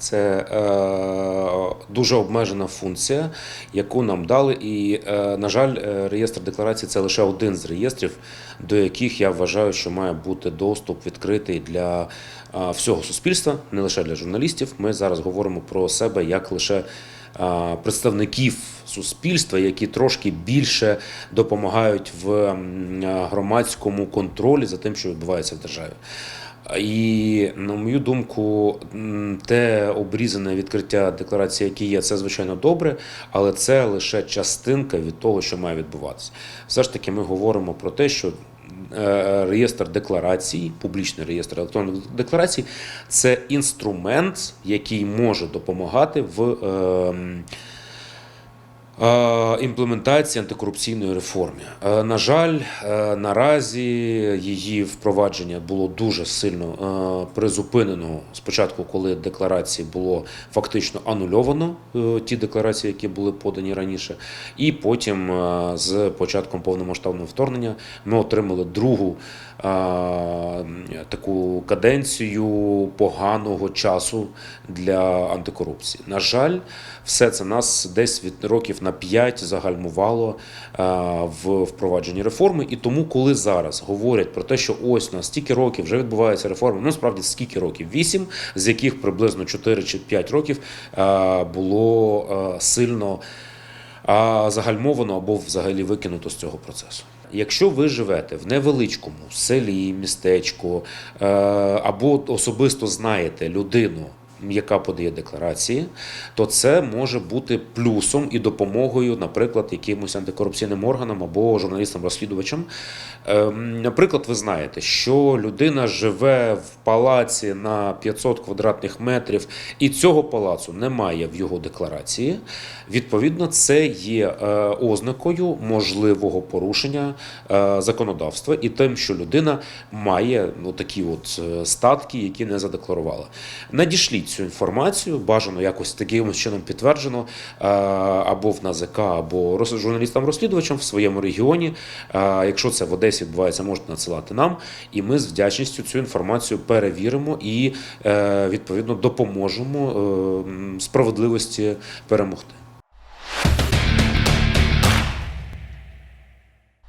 Це е, дуже обмежена функція, яку нам дали. І, е, на жаль, е, реєстр декларацій це лише один з реєстрів, до яких я вважаю, що має бути доступ відкритий для всього суспільства, не лише для журналістів. Ми зараз говоримо про себе як лише представників суспільства, які трошки більше допомагають в громадському контролі за тим, що відбувається в державі. І, на мою думку, те обрізане відкриття декларації, які є, це звичайно добре, але це лише частинка від того, що має відбуватися. Все ж таки, ми говоримо про те, що е, реєстр декларацій, публічний реєстр електронних декларацій, це інструмент, який може допомагати в. Імплементації антикорупційної реформи. На жаль, е, наразі її впровадження було дуже сильно е, призупинено спочатку, коли декларації було фактично анульовано, е, ті декларації, які були подані раніше, і потім з початком повномасштабного вторгнення ми отримали другу таку каденцію поганого часу для антикорупції. На жаль, все це нас десь від років на 5 загальмувало е, в впровадженні реформи. І тому, коли зараз говорять про те, що ось на стільки років вже відбувається реформа, ну справді скільки років? 8, з яких приблизно 4 чи 5 років е, було е, сильно загальмовано або взагалі викинуто з цього процесу. Якщо ви живете в невеличкому селі, містечку або особисто знаєте людину, яка подає декларації, то це може бути плюсом і допомогою, наприклад, якимось антикорупційним органам або журналістам-розслідувачам. Ем, Наприклад, ви знаєте, що людина живе в палаці на 500 квадратних метрів, і цього палацу немає в його декларації. Відповідно, це є е, ознакою можливого порушення е, законодавства і тим, що людина має ну, такі от е, статки, які не задекларувала. Надішліть цю інформацію, бажано якось таким чином підтверджено е, або в НАЗК, або роз- журналістам-розслідувачам в своєму регіоні. Е, Якщо це в Одесі відбувається, можете надсилати нам, і ми з вдячністю цю інформацію перевіримо і е, відповідно допоможемо справедливості перемогти.